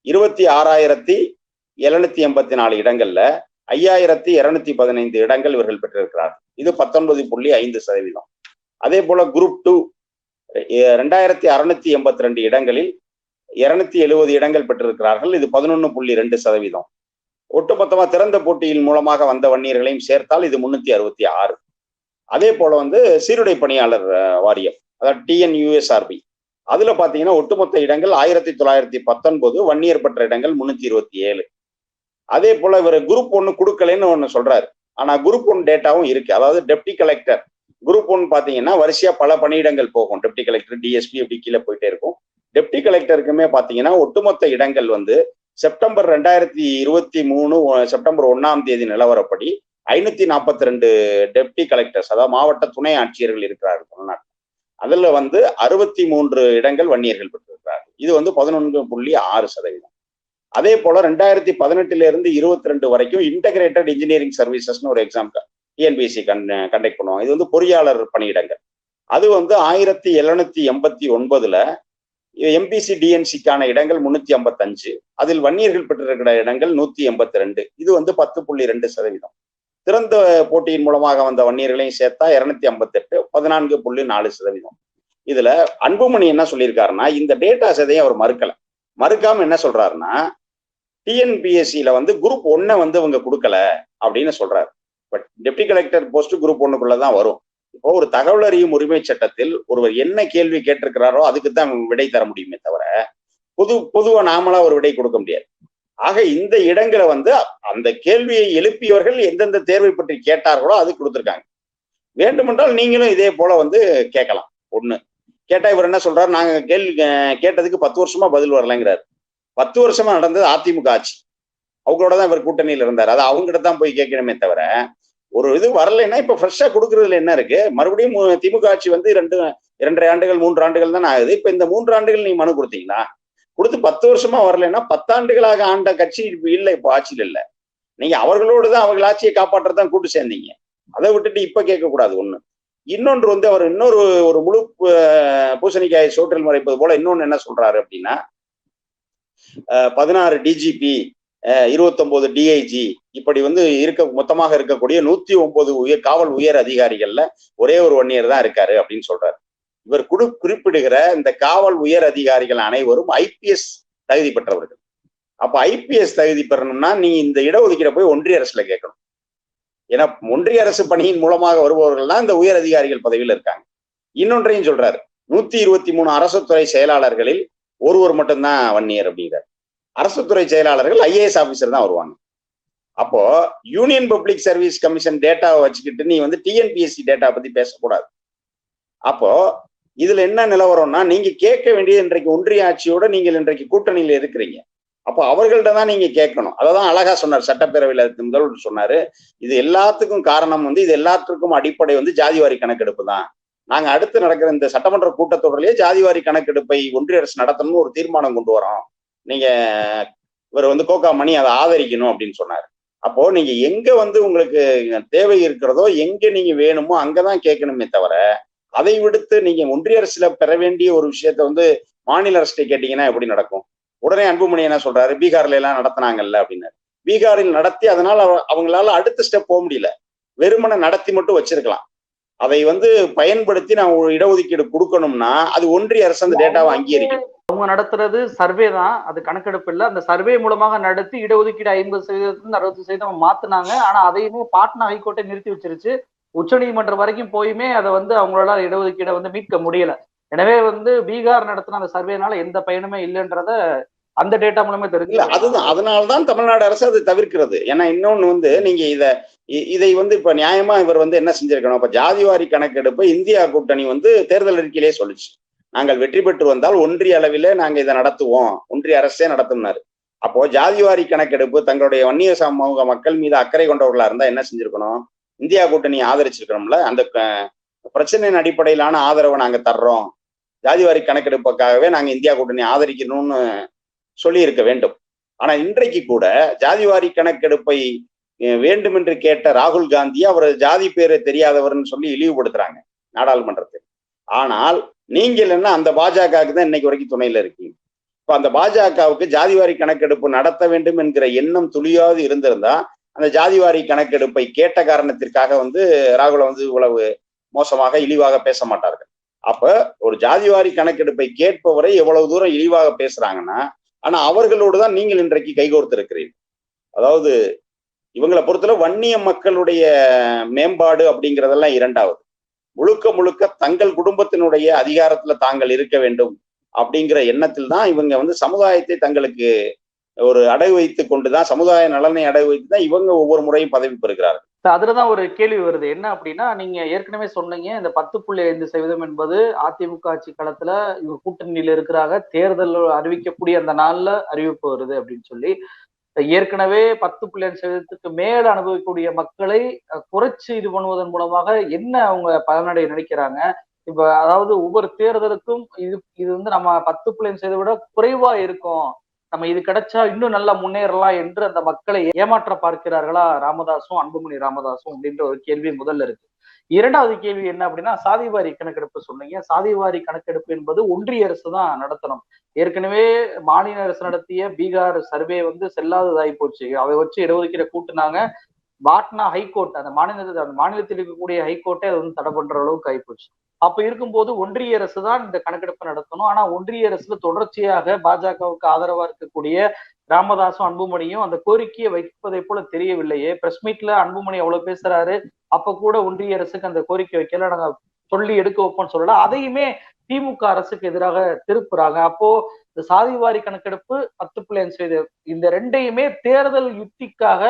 இருபத்தி ஆறாயிரத்தி எழுநூத்தி எண்பத்தி நாலு இடங்கள்ல ஐயாயிரத்தி இருநூத்தி பதினைந்து இடங்கள் இவர்கள் பெற்றிருக்கிறார் இது பத்தொன்பது புள்ளி ஐந்து சதவீதம். அதே போல குரூப் டூ ரெண்டாயிரத்தி அறுநூத்தி எண்பத்தி ரெண்டு இடங்களில் இருநூத்தி எழுபது இடங்கள் பெற்றிருக்கிறார்கள். இது பதினொன்னு புள்ளி ரெண்டு சதவீதம். ஒட்டுமொத்தமா திறந்த போட்டியின் மூலமாக வந்த வன்னியர்களையும் சேர்த்தால் இது முன்னூத்தி அறுபத்தி ஆறு. அதே போல வந்து சீருடை பணியாளர் வாரியம் அதாவது டிஎன்யூஎஸ்ஆர்பி அதுல பாத்தீங்கன்னா ஒட்டுமொத்த இடங்கள் ஆயிரத்தி தொள்ளாயிரத்தி பத்தொன்பது வன்னியர் பெற்ற இடங்கள் முன்னூத்தி இருபத்தி ஏழு. அதே போல இவர் குரூப் ஒன்று கொடுக்கலன்னு ஒன்று சொல்றாரு. ஆனா குரூப் ஒன் டேட்டாவும் இருக்கு. அதாவது டெப்டி கலெக்டர் குரூப் ஒன் பாத்தீங்கன்னா வரிசையா பல பணியிடங்கள் போகும். டெப்டி கலெக்டர் டிஎஸ்பி இப்படி கீழே போயிட்டே இருக்கும். டெப்டி கலெக்டருக்குமே பாத்தீங்கன்னா ஒட்டுமொத்த இடங்கள் வந்து செப்டம்பர் ரெண்டாயிரத்தி இருபத்தி மூணு செப்டம்பர் ஒன்னாம் தேதி நிலவரப்படி ஐநூத்தி நாற்பத்தி ரெண்டு டெப்டி கலெக்டர்ஸ் அதாவது மாவட்ட துணை ஆட்சியர்கள் இருக்கிறார்கள் தமிழ்நாட்டில். அதுல வந்து அறுபத்தி மூன்று இடங்கள் வன்னியர்கள் பெற்றிருக்கிறார்கள். இது வந்து பதினொன்று புள்ளி ஆறு சதவீதம். அதே போல ரெண்டாயிரத்தி பதினெட்டுல இருந்து இருபத்தி ரெண்டு வரைக்கும் இன்டகிரேட்டட் இன்ஜினியரிங் சர்வீசஸ்னு ஒரு எக்ஸாம் டிஎன்பிசி கண் கண்டக்ட் பண்ணுவாங்க. இது வந்து பொறியாளர் பணியிடங்கள். அது வந்து ஆயிரத்தி எழுநூத்தி எண்பத்தி ஒன்பதுல எம்பிசி டிஎன்சிக்கான இடங்கள் முன்னூத்தி ஐம்பத்தஞ்சு அதில் வன்னியர்கள் பெற்றிருக்கிற இடங்கள் நூத்தி எண்பத்தி ரெண்டு. இது வந்து பத்து புள்ளி ரெண்டு சதவீதம். திறந்த போட்டியின் மூலமாக வந்த வன்னியர்களையும் சேர்த்தா இருநூத்தி ஐம்பத்தெட்டு பதினான்கு புள்ளி நாலு சதவீதம். இதுல அன்புமணி என்ன சொல்லியிருக்காருன்னா இந்த டேட்டாஸ் எதையும் அவர் மறுக்கல. மறுக்காம என்ன சொல்றாருன்னா டிஎன்பிஎஸ்சியில வந்து குரூப் ஒன்னை வந்து இவங்க கொடுக்கல அப்படின்னு சொல்றாரு. But deputy collector post group ஒன்னுக்குள்ளதான் வரும். இப்போ ஒரு தகவல் அறியும் உரிமை சட்டத்தில் ஒருவர் என்ன கேள்வி கேட்டிருக்கிறாரோ அதுக்கு தான் விடை தர முடியுமே தவிர பொது பொதுவா நாமளா ஒரு விடை கொடுக்க முடியாது. ஆக இந்த இடங்களை வந்து அந்த கேள்வியை எழுப்பியவர்கள் எந்தெந்த தேர்வை பற்றி கேட்டார்களோ அது கொடுத்துருக்காங்க. வேண்டுமென்றால் நீங்களும் இதே போல வந்து கேட்கலாம். ஒண்ணு கேட்டா இவர் என்ன சொல்றாரு? நாங்க கேள்வி கேட்டதுக்கு பத்து வருஷமா பதில் வரலைங்கிறாரு. பத்து வருஷமா நடந்தது அதிமுக ஆட்சி. அவங்களோட தான் இவர் கூட்டணியில் இருந்தார். அது அவங்ககிட்ட தான் போய் கேட்கணுமே தவிர ஒரு இது வரலைன்னா இப்ப ஃப்ரெஷ்ஷா கொடுக்கறதுல என்ன இருக்கு? மறுபடியும் திமுக ஆட்சி வந்து ரெண்டு இரண்டரை ஆண்டுகள் மூன்று ஆண்டுகள் தான் ஆகுது. இப்ப இந்த மூன்று ஆண்டுகள் நீங்க மனு கொடுத்தீங்களா? கொடுத்து பத்து வருஷமா வரலைன்னா பத்தாண்டுகளாக ஆண்ட கட்சி இல்லை இப்போ ஆட்சியில் இல்லை. நீங்க அவர்களோடு தான் அவர்கள் ஆட்சியை காப்பாற்றதான் கூட்டு சேர்ந்தீங்க. அதை விட்டுட்டு இப்ப கேட்கக்கூடாது ஒண்ணு. இன்னொன்று வந்து அவர் இன்னொரு ஒரு முழு பூசணிக்காய் சோற்றில் மறைப்பது போல இன்னொன்னு என்ன சொல்றாரு அப்படின்னா பதினாறு டிஜிபி இருபத்தொன்பது டிஐஜி இப்படி வந்து இருக்க மொத்தமாக இருக்கக்கூடிய நூத்தி ஒன்பது உயர் காவல் உயர் அதிகாரிகள்ல ஒரே ஒரு ஒன்னியர் தான் இருக்காரு அப்படின்னு சொல்றாரு. இவர் குடு குறிப்பிடுகிற இந்த காவல் உயர் அதிகாரிகள் அனைவரும் ஐபிஎஸ் தகுதி பெற்றவர்கள். அப்ப ஐபிஎஸ் தகுதி பெறணும்னா நீ இந்த இடஒதுக்கீடை போய் ஒன்றிய அரசுல கேட்கணும். ஏன்னா ஒன்றிய அரசு பணியின் மூலமாக வருபவர்கள் தான் இந்த உயர் அதிகாரிகள் பதவியில் இருக்காங்க. இன்னொன்றையும் சொல்றாரு. நூத்தி இருபத்தி மூணு அரசு துறை செயலாளர்களில் ஒருவர் மட்டும்தான் வன்னியர் அப்படிங்கிறார். அரசு துறை செயலாளர்கள் ஐஏஎஸ் ஆபீசர் தான் வருவாங்க. அப்போ யூனியன் பப்ளிக் சர்வீஸ் கமிஷன் டேட்டாவை வச்சுக்கிட்டு நீ வந்து டிஎன்பிஎஸ்சி டேட்டா பத்தி பேசக்கூடாது. அப்போ இதுல என்ன நிலவரம்னா நீங்க கேட்க வேண்டியது இன்றைக்கு ஒன்றிய ஆட்சியோட நீங்கள் இன்றைக்கு கூட்டணியில இருக்கிறீங்க. அப்போ அவர்கள்ட்ட தான் நீங்க கேட்கணும். அததான் அழகா சொன்னார். சட்டப்பேரவையில் முதல்வர் சொன்னாரு. இது எல்லாத்துக்கும் காரணம் வந்து இது எல்லாத்துக்கும் அடிப்படை வந்து ஜாதிவாரி கணக்கெடுப்பு தான். நாங்க அடுத்து நடக்கிற இந்த சட்டமன்ற கூட்டத்தொடரிலேயே ஜாதிவாரி கணக்கெடுப்பை ஒன்றிய அரசு நடத்தணும்னு ஒரு தீர்மானம் கொண்டு வரோம். நீங்க இவர் வந்து கோகா மணி அதை ஆதரிக்கணும் அப்படின்னு சொன்னாரு. அப்போ நீங்க எங்க வந்து உங்களுக்கு தேவை இருக்கிறதோ எங்க நீங்க வேணுமோ அங்கதான் கேட்கணுமே தவிர அதை விடுத்து நீங்க ஒன்றிய அரசுல பெற வேண்டிய ஒரு விஷயத்த வந்து மாநில அரசு கேட்டீங்கன்னா எப்படி நடக்கும்? உடனே அன்புமணி என்ன சொல்றாரு? பீகார்ல எல்லாம் நடத்தினாங்கல்ல அப்படின்னாரு. பீகாரில் நடத்தி அதனால அவங்களால அடுத்த ஸ்டெப் போக முடியல. வெறுமனை நடத்தி மட்டும் வச்சிருக்கலாம். அதை வந்து பயன்படுத்தி நான் இடஒதுக்கீடு கொடுக்கணும்னா அது ஒன்றிய அரசு அந்த டேட்டாவை அங்கீகரிக்கும். அவங்க நடத்துறது சர்வே தான். அது கணக்கெடுப்பு இல்லை. அந்த சர்வே மூலமாக நடத்தி இடஒதுக்கீடு ஐம்பது சதவீதத்துல அறுபது சதவீதம் மாத்தினாங்க. ஆனா அதையுமே பாட்னா ஹைகோர்ட்டை நிறுத்தி வச்சிருச்சு. உச்சநீதிமன்றம் வரைக்கும் போயுமே அதை வந்து அவங்களால இடஒதுக்கீடை வந்து மீட்க முடியல. எனவே வந்து பீகார் நடத்தின அந்த சர்வேனால எந்த பயனுமே இல்லைன்றத அந்த டேட்டா மூலமே தெரிஞ்சு அதுதான். அதனால்தான் தமிழ்நாடு அரசு அதை தவிர்க்கிறது. ஏன்னா இன்னொன்னு வந்து நீங்க இத இதை வந்து இப்ப நியாயமா இவர் வந்து என்ன செஞ்சிருக்கணும்? இப்ப ஜாதிவாரி கணக்கெடுப்பு இந்தியா கூட்டணி வந்து தேர்தல் அறிக்கையிலே சொல்லுச்சு. நாங்கள் வெற்றி பெற்று வந்தால் ஒன்றிய அளவிலே நாங்க இதை நடத்துவோம். ஒன்றிய அரசே நடத்தும்னாரு. அப்போ ஜாதிவாரி கணக்கெடுப்பு தங்களுடைய வன்னிய சமூக மக்கள் மீது அக்கறை கொண்டவர்களா இருந்தா என்ன செஞ்சிருக்கணும்? இந்தியா கூட்டணி ஆதரிச்சிருக்கணும்ல? அந்த பிரச்சனையின் அடிப்படையிலான ஆதரவை நாங்க தர்றோம். ஜாதிவாரி கணக்கெடுப்புக்காகவே நாங்க இந்தியா கூட்டணி ஆதரிக்கணும்னு சொல்லியிருக்க வேண்டும். ஆனா இன்றைக்கு கூட ஜாதிவாரி கணக்கெடுப்பை வேண்டும் என்று கேட்ட ராகுல் காந்தி அவர் ஜாதி பேரை தெரியாதவர்னு சொல்லி இழிவுபடுத்துறாங்க நாடாளுமன்றத்தில். ஆனால் நீங்கள் என்ன அந்த பாஜகவுக்கு தான் இன்னைக்கு வரைக்கும் துணையில இருக்கீங்க. இப்ப அந்த பாஜகவுக்கு ஜாதிவாரி கணக்கெடுப்பு நடத்த வேண்டும் என்கிற எண்ணம் துளியாவது இருந்திருந்தா அந்த ஜாதிவாரி கணக்கெடுப்பை கேட்ட காரணத்திற்காக வந்து ராகுல வந்து இவ்வளவு மோசமாக இழிவாக பேச மாட்டார்கள். அப்ப ஒரு ஜாதிவாரி கணக்கெடுப்பை கேட்பவரை எவ்வளவு தூரம் இழிவாக பேசுறாங்கன்னா ஆனா அவர்களோடு தான் நீங்கள் இன்றைக்கு கைகோர்த்திருக்கிறீர்கள். அதாவது இவங்களை பொறுத்தல வன்னிய மக்களுடைய மேம்பாடு அப்படிங்கிறதெல்லாம் இரண்டாவது. முழுக்க முழுக்க தங்கள் குடும்பத்தினுடைய அதிகாரத்துல தாங்கள் இருக்க வேண்டும் அப்படிங்கிற எண்ணத்தில் தான் இவங்க வந்து சமுதாயத்தை தங்களுக்கு ஒரு அடகு வைத்து கொண்டுதான் சமுதாய நலனை அடகு வைத்து தான் இவங்க ஒவ்வொரு முறையும் பதவி பெறுகிறார்கள். அதுலதான் ஒரு கேள்வி வருது. என்ன அப்படின்னா நீங்க ஏற்கனவே சொன்னீங்க இந்த பத்து புள்ளி ஐந்து சதவீதம் என்பது அதிமுக ஆட்சி காலத்துல இவங்க கூட்டணியில இருக்கிறாங்க தேர்தல் அறிவிக்கக்கூடிய அந்த நாள்ல அறிவிப்பு வருது அப்படின்னு சொல்லி. ஏற்கனவே பத்து புள்ளி ஐந்து சதவீதத்துக்கு மேல அனுபவிக்கக்கூடிய மக்களை குறைச்சு இது பண்ணுவதன் மூலமாக என்ன அவங்க பலனடைய நினைக்கிறாங்க? இப்ப அதாவது ஒவ்வொரு தேர்தலுக்கும் இது இது வந்து நம்ம பத்து புள்ளி ஐந்து சதவீதம் விட குறைவா இருக்கும். நம்ம இது கிடைச்சா இன்னும் நல்லா முன்னேறலாம் என்று அந்த மக்களை ஏமாற்ற பார்க்கிறார்களா ராமதாசும் அன்புமணி ராமதாசும் அப்படின்ற ஒரு கேள்வி முதல்ல இருக்கு. இரண்டாவது கேள்வி என்ன அப்படின்னா சாதிவாரி கணக்கெடுப்பு சொன்னீங்க. சாதிவாரி கணக்கெடுப்பு என்பது ஒன்றிய அரசு தான் நடத்தணும். ஏற்கனவே மாநில அரசு நடத்திய பீகார் சர்வே வந்து செல்லாததாகி போச்சு. அதை வச்சு இடஒதுக்கீடு கூட்டுனாங்க. பாட்னா ஹைகோர்ட் அந்த மாநிலத்தில் அந்த மாநிலத்தில் இருக்கக்கூடிய ஹைகோர்ட்டே அதை வந்து தடை பண்ற அளவுக்கு ஆயிப்போச்சு. அப்ப இருக்கும்போது ஒன்றிய அரசு தான் இந்த கணக்கெடுப்பு நடத்தணும். ஆனா ஒன்றிய அரசுல தொடர்ச்சியாக பாஜகவுக்கு ஆதரவா இருக்கக்கூடிய ராமதாசும் அன்புமணியும் அந்த கோரிக்கையை வைப்பதை போல தெரியவில்லையே. பிரஸ் மீட்ல அன்புமணி அவ்வளவு பேசுறாரு. அப்ப கூட ஒன்றிய அரசுக்கு அந்த கோரிக்கை வைக்கல. நாங்க சொல்லி எடுக்க வைப்போம்னு சொல்லல. அதையுமே திமுக அரசுக்கு எதிராக திருப்புறாங்க. அப்போ இந்த சாதிவாரி கணக்கெடுப்பு பத்து புள்ளி அஞ்சு இந்த ரெண்டையுமே தேர்தல் யுக்திக்காக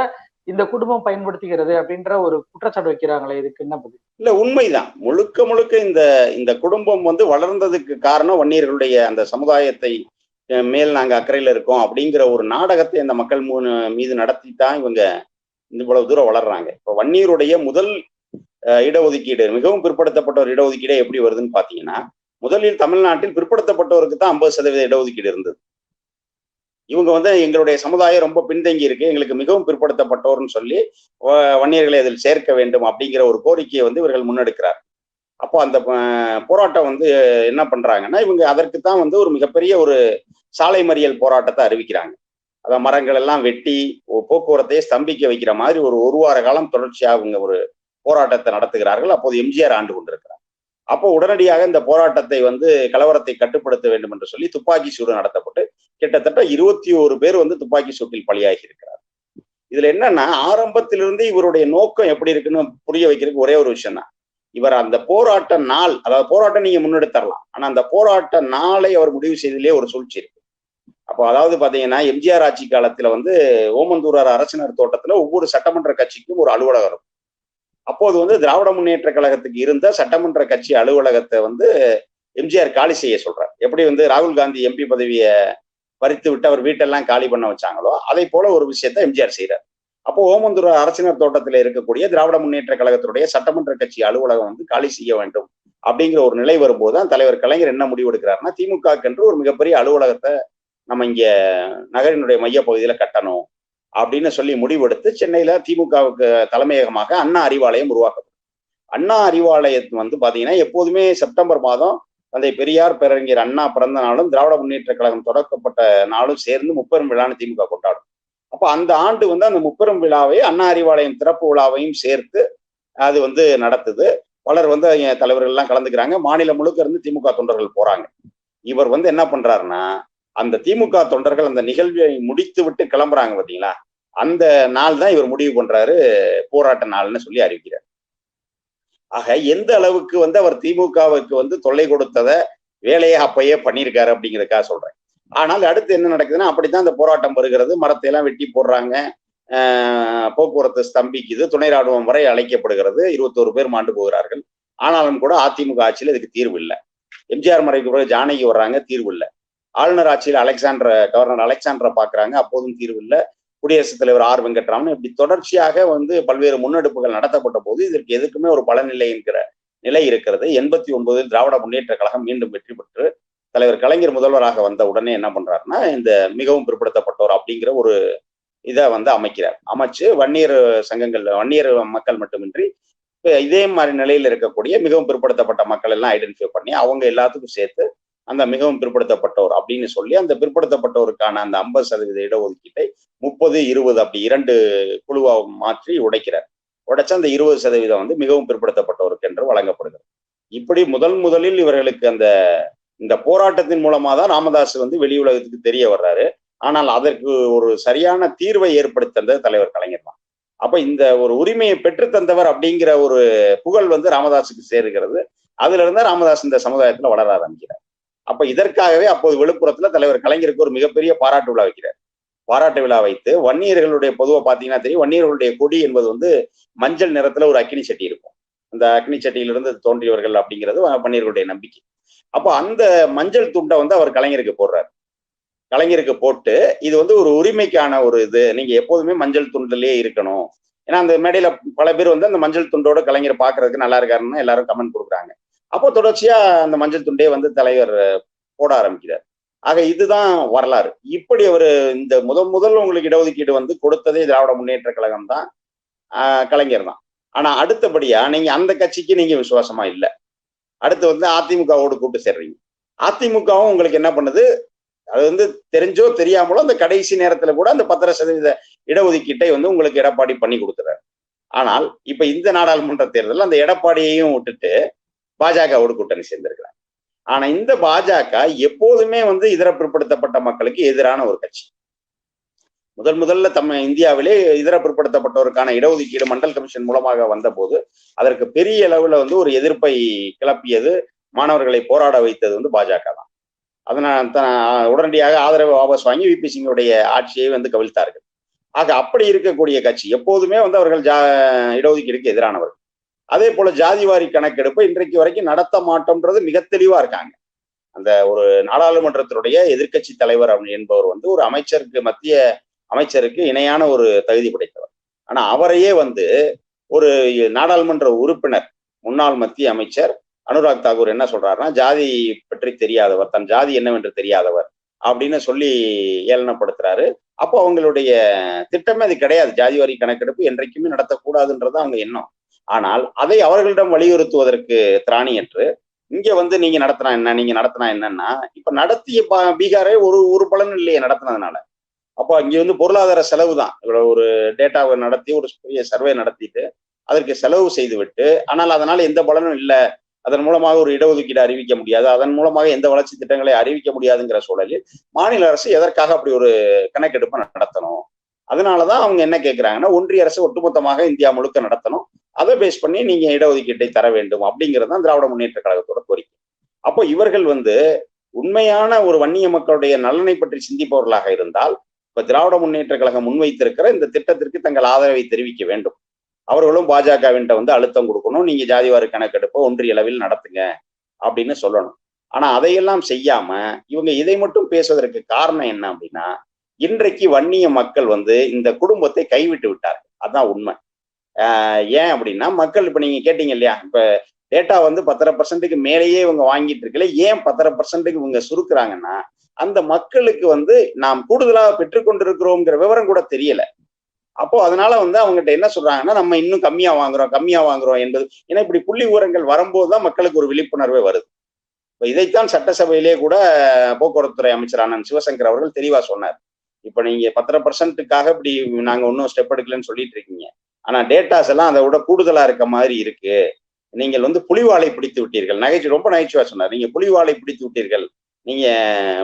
இந்த குடும்பம் பயன்படுத்துகிறது அப்படின்ற ஒரு குற்றச்சாட்டு வைக்கிறாங்களே இதுக்கு என்ன பதில்? இல்ல உண்மைதான். முழுக்க முழுக்க இந்த இந்த குடும்பம் வந்து வளர்ந்ததுக்கு காரணம் வன்னியர்களுடைய அந்த சமுதாயத்தை மேல் நாங்க அக்கறையில இருக்கோம் அப்படிங்கிற ஒரு நாடகத்தை இந்த மக்கள் மீது நடத்தி தான் இவங்க இவ்வளவு தூரம் வளர்றாங்க. இப்ப வன்னியருடைய முதல் இடஒதுக்கீடு மிகவும் பிற்படுத்தப்பட்ட ஒரு இடஒதுக்கீடு எப்படி வருதுன்னு பாத்தீங்கன்னா முதலில் தமிழ்நாட்டில் பிற்படுத்தப்பட்டவருக்கு தான் ஐம்பது சதவீத இடஒதுக்கீடு இருந்தது. இவங்க வந்து எங்களுடைய சமுதாயம் ரொம்ப பின்தங்கி இருக்கு. எங்களுக்கு மிகவும் பிற்படுத்தப்பட்டோர்னு சொல்லி வன்னியர்களை அதில் சேர்க்க வேண்டும் அப்படிங்கிற ஒரு கோரிக்கையை வந்து இவர்கள் முன்னெடுக்கிறார். அப்போ அந்த போராட்டம் வந்து என்ன பண்றாங்கன்னா இவங்க அதற்கு தான் வந்து ஒரு மிகப்பெரிய ஒரு சாலை மறியல் போராட்டத்தை அறிவிக்கிறாங்க. அதான் மரங்கள் எல்லாம் வெட்டி போக்குவரத்தையே ஸ்தம்பிக்க வைக்கிற மாதிரி ஒரு ஒரு வார காலம் தொடர்ச்சியாக அவங்க ஒரு போராட்டத்தை நடத்துகிறார்கள். அப்போது எம்ஜிஆர் ஆண்டு கொண்டிருக்கிறார். அப்போ உடனடியாக இந்த போராட்டத்தை வந்து கலவரத்தை கட்டுப்படுத்த வேண்டும் என்று சொல்லி துப்பாக்கி சூடு நடத்தப்பட்டு கிட்டத்தட்ட இருபத்தி ஒரு பேர் வந்து துப்பாக்கி சூட்டில் பலியாகி இருக்கிறார் இதுல என்னன்னா ஆரம்பத்திலிருந்து இவருடைய நோக்கம் எப்படி இருக்குன்னு புரிய வைக்கிறதுக்கு ஒரே ஒரு விஷயம் தான் இவர் அந்த போராட்ட நாள் அதாவது போராட்டம் நீங்க முன்னெடுத்தரலாம். ஆனா அந்த போராட்ட நாளை அவர் முடிவு செய்ததிலே ஒரு சூழ்ச்சி இருக்கு. அப்போ அதாவது பாத்தீங்கன்னா எம்ஜிஆர் ஆட்சி காலத்துல வந்து ஓமந்தூரார் அரசினர் தோட்டத்துல ஒவ்வொரு சட்டமன்ற கட்சிக்கும் ஒரு அலுவலகம் இருக்கும். அப்போது வந்து திராவிட முன்னேற்ற கழகத்துக்கு இருந்த சட்டமன்ற கட்சி அலுவலகத்தை வந்து எம்ஜிஆர் காலி செய்ய சொல்றார். எப்படி வந்து ராகுல் காந்தி எம்பி பதவியை பறித்து விட்டு அவர் வீட்டெல்லாம் காலி பண்ண வச்சாங்களோ அதை போல ஒரு விஷயத்த எம்ஜிஆர் செய்யறார் அப்போ ஓமந்தூர் அரசினர் தோட்டத்தில் இருக்கக்கூடிய திராவிட முன்னேற்ற கழகத்துடைய சட்டமன்ற கட்சி அலுவலகம் வந்து காலி செய்ய வேண்டும் அப்படிங்கிற ஒரு நிலை வரும்போது தான் தலைவர் கலைஞர் என்ன முடிவு எடுக்கிறாருன்னா திமுக ஒரு மிகப்பெரிய அலுவலகத்தை நம்ம இங்க நகரினுடைய மைய பகுதியில கட்டணும் அப்படின்னு சொல்லி முடிவெடுத்து சென்னையில திமுகவுக்கு தலைமையகமாக அண்ணா அறிவாலயம் உருவாக்கப்படும். அண்ணா அறிவாலயம் வந்து பாத்தீங்கன்னா எப்போதுமே செப்டம்பர் மாதம் தந்தை பெரியார் பேரறிஞர் அண்ணா பிறந்த நாளும் திராவிட முன்னேற்ற கழகம் தொடக்கப்பட்ட நாளும் சேர்ந்து முப்பெரும் விழான்னு திமுக கொண்டாடும். அப்போ அந்த ஆண்டு வந்து அந்த முப்பெரும் விழாவை அண்ணா அறிவாலயம் திறப்பு விழாவையும் சேர்த்து அது வந்து நடத்துது. பலர் வந்து தலைவர்கள் எல்லாம் கலந்துக்கிறாங்க. மாநிலம் முழுக்க இருந்து திமுக தொண்டர்கள் போறாங்க. இவர் வந்து என்ன பண்றாருன்னா அந்த திமுக தொண்டர்கள் அந்த நிகழ்வை முடித்து விட்டு கிளம்புறாங்க பாத்தீங்களா? அந்த நாள் தான் இவர் முடிவு பண்றாரு. போராட்ட நாள்னு சொல்லி அறிவிக்கிறார். ஆக எந்த அளவுக்கு வந்து அவர் திமுகவுக்கு வந்து தொல்லை கொடுத்ததை வேலையை அப்பயே பண்ணியிருக்காரு அப்படிங்கிறதுக்காக சொல்றேன். ஆனால் அடுத்து என்ன நடக்குதுன்னா அப்படித்தான் அந்த போராட்டம் வருகிறது. மரத்தை எல்லாம் வெட்டி போடுறாங்க. போக்குவரத்து ஸ்தம்பிக்குது. துணை ராணுவம் வரை அழைக்கப்படுகிறது. இருபத்தோரு பேர் மாண்டு போகிறார்கள். ஆனாலும் கூட அதிமுக ஆட்சியில் இதுக்கு தீர்வு இல்லை. எம்ஜிஆர் மறைக்கு பிறகு ஜானகி வர்றாங்க. தீர்வு இல்லை. ஆளுநர் ஆட்சியில் அலெக்சாண்டர் கவர்னர் அலெக்சாண்டரை பார்க்குறாங்க. அப்போதும் தீர்வு இல்லை. குடியரசுத் தலைவர் ஆர் வெங்கட்ராமன் இப்படி தொடர்ச்சியாக வந்து பல்வேறு முன்னெடுப்புகள் நடத்தப்பட்ட போது இதற்கு எதுக்குமே ஒரு பலநிலை என்கிற நிலை இருக்கிறது. எண்பத்தி ஒன்பதில் திராவிட முன்னேற்ற கழகம் மீண்டும் வெற்றி பெற்று தலைவர் கலைஞர் முதல்வராக வந்த உடனே என்ன பண்றாருன்னா இந்த மிகவும் பிற்படுத்தப்பட்டோர் அப்படிங்கிற ஒரு இதை வந்து அமைக்கிறார். அமைச்சு வன்னியர் சங்கங்கள் வன்னியர் மக்கள் மட்டுமின்றி இதே மாதிரி நிலையில் இருக்கக்கூடிய மிகவும் பிற்படுத்தப்பட்ட மக்கள் எல்லாம் ஐடென்டிஃபை பண்ணி அவங்க எல்லாத்துக்கும் சேர்த்து அந்த மிகவும் பிற்படுத்தப்பட்டவர் அப்படின்னு சொல்லி அந்த பிற்படுத்தப்பட்டவருக்கான அந்த ஐம்பது சதவீத இடஒதுக்கீட்டை முப்பது இருபது அப்படி இரண்டு குழுவா மாற்றி உடைக்கிறார். உடைச்சா அந்த இருபது சதவீதம் வந்து மிகவும் பிற்படுத்தப்பட்டவருக்கு என்று வழங்கப்படுகிறது. இப்படி முதல் முதலில் இவர்களுக்கு அந்த இந்த போராட்டத்தின் மூலமா தான் ராமதாஸ் வந்து வெளி உலகத்துக்கு தெரிய வர்றாரு. ஆனால் அதற்கு ஒரு சரியான தீர்வை ஏற்படுத்தது தலைவர் கலைஞர் தான். அப்ப இந்த ஒரு உரிமையை பெற்று தந்தவர் அப்படிங்கிற ஒரு புகழ் வந்து ராமதாஸுக்கு சேருகிறது. அதுல இருந்தா ராமதாஸ் இந்த சமுதாயத்துல வளர ஆரம்பிக்கிறார். அப்ப இதற்காகவே அப்போது விழுப்புரத்துல தலைவர் கலைஞருக்கு ஒரு மிகப்பெரிய பாராட்டு விழா வைக்கிறார். பாராட்டு விழா வைத்து வன்னியர்களுடைய பொதுவாக பார்த்தீங்கன்னா தெரியும். வன்னியர்களுடைய கொடி என்பது வந்து மஞ்சள் நிறத்துல ஒரு அக்கினி சட்டி இருக்கும். அந்த அக்னி சட்டியிலிருந்து தோன்றியவர்கள் அப்படிங்கிறது வன்னியர்களுடைய நம்பிக்கை. அப்போ அந்த மஞ்சள் துண்டை வந்து அவர் கலைஞருக்கு போடுறாரு. கலைஞருக்கு போட்டு இது வந்து ஒரு உரிமைக்கான ஒரு இது. நீங்க எப்போதுமே மஞ்சள் துண்டிலேயே இருக்கணும். ஏன்னா அந்த மேடையில பல பேர் வந்து அந்த மஞ்சள் துண்டோட கலைஞர் பாக்குறதுக்கு நல்லா இருக்காருன்னு எல்லாரும் கமெண்ட் கொடுக்குறாங்க. அப்போ தொடர்ச்சியா அந்த மஞ்சள் துண்டே வந்து தலைவர் போட ஆரம்பிக்கிறார். ஆக இதுதான் வரலாறு. இப்படி அவர் இந்த முதல் முதல் உங்களுக்கு இடஒதுக்கீடு வந்து கொடுத்ததே திராவிட முன்னேற்ற கழகம் தான் கலைஞர் தான். ஆனா அடுத்தபடியா நீங்க அந்த கட்சிக்கு நீங்க விசுவாசமா இல்லை. அடுத்து வந்து அதிமுகவோடு கூட்டு சேர்றீங்க. அதிமுகவும் உங்களுக்கு என்ன பண்ணுது? அது வந்து தெரிஞ்சோ தெரியாமலோ அந்த கடைசி நேரத்துல கூட அந்த பத்தரை சதவீத இடஒதுக்கீட்டை வந்து உங்களுக்கு எடப்பாடி பண்ணி கொடுத்துறாரு. ஆனால் இப்ப இந்த நாடாளுமன்ற தேர்தலில் அந்த எடப்பாடியையும் விட்டுட்டு பாஜகவோடு கூட்டணி சேர்ந்திருக்கிறாங்க ஆனா இந்த பாஜக எப்போதுமே வந்து இதர பிற்படுத்தப்பட்ட மக்களுக்கு எதிரான ஒரு கட்சி. முதல் முதல்ல தம் இந்தியாவிலே இதர பிற்படுத்தப்பட்டோருக்கான இடஒதுக்கீடு மண்டல் கமிஷன் மூலமாக வந்தபோது அதற்கு பெரிய அளவுல வந்து ஒரு எதிர்ப்பை கிளப்பியது மாணவர்களை போராட வைத்தது வந்து பாஜக தான். அதனால் உடனடியாக ஆதரவை வாபஸ் வாங்கி விபி சிங்குடைய ஆட்சியை வந்து கவிழ்த்தார்கள். ஆக அப்படி இருக்கக்கூடிய கட்சி எப்போதுமே வந்து அவர்கள் ஜா இடஒதுக்கீடுக்கு எதிரானவர்கள். அதே போல ஜாதிவாரி கணக்கெடுப்பை இன்றைக்கு வரைக்கும் நடத்த மாட்டோம்ன்றது மிக தெளிவா இருக்காங்க. அந்த ஒரு நாடாளுமன்றத்தினுடைய எதிர்கட்சி தலைவர் என்பவர் வந்து ஒரு அமைச்சருக்கு மத்திய அமைச்சருக்கு இணையான ஒரு தகுதி படைத்தவர். ஆனா அவரையே வந்து ஒரு நாடாளுமன்ற உறுப்பினர் முன்னாள் மத்திய அமைச்சர் அனுராக் தாக்கூர் என்ன சொல்றாருன்னா ஜாதி பற்றி தெரியாதவர் தன் ஜாதி என்னவென்று தெரியாதவர் அப்படின்னு சொல்லி ஏளனப்படுத்துறாரு. அப்போ அவங்களுடைய திட்டமே அது கிடையாது. ஜாதிவாரி கணக்கெடுப்பு என்றைக்குமே நடத்தக்கூடாதுன்றது அவங்க எண்ணம். ஆனால் அதை அவர்களிடம் வலியுறுத்துவதற்கு திராணி என்று இங்க வந்து நீங்க நடத்தினா என்ன நீங்க நடத்தினா என்னன்னா இப்ப நடத்திய பீகாரே ஒரு ஒரு பலன் இல்லையே நடத்தினதுனால. அப்போ இங்க வந்து பொருளாதார செலவு தான். ஒரு டேட்டாவை நடத்தி ஒரு பெரிய சர்வே நடத்திட்டு அதற்கு செலவு செய்து விட்டு ஆனால் அதனால எந்த பலனும் இல்லை. அதன் மூலமாக ஒரு இடஒதுக்கீடு அறிவிக்க முடியாது. அதன் மூலமாக எந்த வளர்ச்சி திட்டங்களை அறிவிக்க முடியாதுங்கிற சூழலில் மாநில அரசு எதற்காக அப்படி ஒரு கணக்கெடுப்பு நடத்தணும்? அதனாலதான் அவங்க என்ன கேட்கிறாங்கன்னா ஒன்றிய அரசு ஒட்டுமொத்தமாக இந்தியா முழுக்க நடத்தணும். அதை பேஸ் பண்ணி நீங்க இடஒதுக்கீட்டை தர வேண்டும் அப்படிங்கிறது தான் திராவிட முன்னேற்ற கழகத்தோட கோரிக்கை. அப்போ இவர்கள் வந்து உண்மையான ஒரு வன்னிய மக்களுடைய நலனை பற்றி சிந்திப்பவர்களாக இருந்தால் இப்ப திராவிட முன்னேற்ற கழகம் முன்வைத்திருக்கிற இந்த திட்டத்திற்கு தங்கள் ஆதரவை தெரிவிக்க வேண்டும். அவர்களும் பாஜகவின்ட்ட வந்து அழுத்தம் கொடுக்கணும் நீங்க ஜாதிவாரி கணக்கெடுப்பை ஒன்றிய அளவில் நடத்துங்க அப்படின்னு சொல்லணும். ஆனா அதையெல்லாம் செய்யாம இவங்க இதை மட்டும் பேசுவதற்கு காரணம் என்ன அப்படின்னா இன்றைக்கு வன்னிய மக்கள் வந்து இந்த குடும்பத்தை கைவிட்டு விட்டார்கள். அதான் உண்மை. ஏன் அப்படின்னா மக்கள் இப்ப நீங்க கேட்டீங்க இல்லையா? இப்ப டேட்டா வந்து பத்தரை பர்சன்ட்டுக்கு மேலேயே இவங்க வாங்கிட்டு இருக்கல. ஏன் பத்தரை பர்சன்ட்டுக்கு இவங்க சுருக்குறாங்கன்னா அந்த மக்களுக்கு வந்து நாம் கூடுதலாக பெற்றுக்கொண்டிருக்கிறோங்கிற விவரம் கூட தெரியல. அப்போ அதனால வந்து அவங்ககிட்ட என்ன சொல்றாங்கன்னா நம்ம இன்னும் கம்மியா வாங்குறோம் கம்மியா வாங்குறோம் என்பது. ஏன்னா இப்படி புள்ளி விவரங்கள் வரும்போது தான் மக்களுக்கு ஒரு விழிப்புணர்வே வருது. இப்போ இதைத்தான் சட்டசபையிலே கூட போக்குவரத்துறை அமைச்சர் அண்ணன் சிவசங்கர் அவர்கள் தெளிவா சொன்னார். இப்போ நீங்க பத்தரை பர்சன்ட்டுக்காக இப்படி நாங்க ஒன்றும் ஸ்டெப் எடுக்கலன்னு சொல்லிட்டு இருக்கீங்க. ஆனா டேட்டாஸ் எல்லாம் அதை விட கூடுதலா இருக்க மாதிரி இருக்கு. நீங்கள் வந்து புலிவாலை பிடித்து விட்டீர்கள். நகைச்சு ரொம்ப நகைச்சுவா சொன்னார். நீங்க புலிவாலை பிடித்து விட்டீர்கள். நீங்க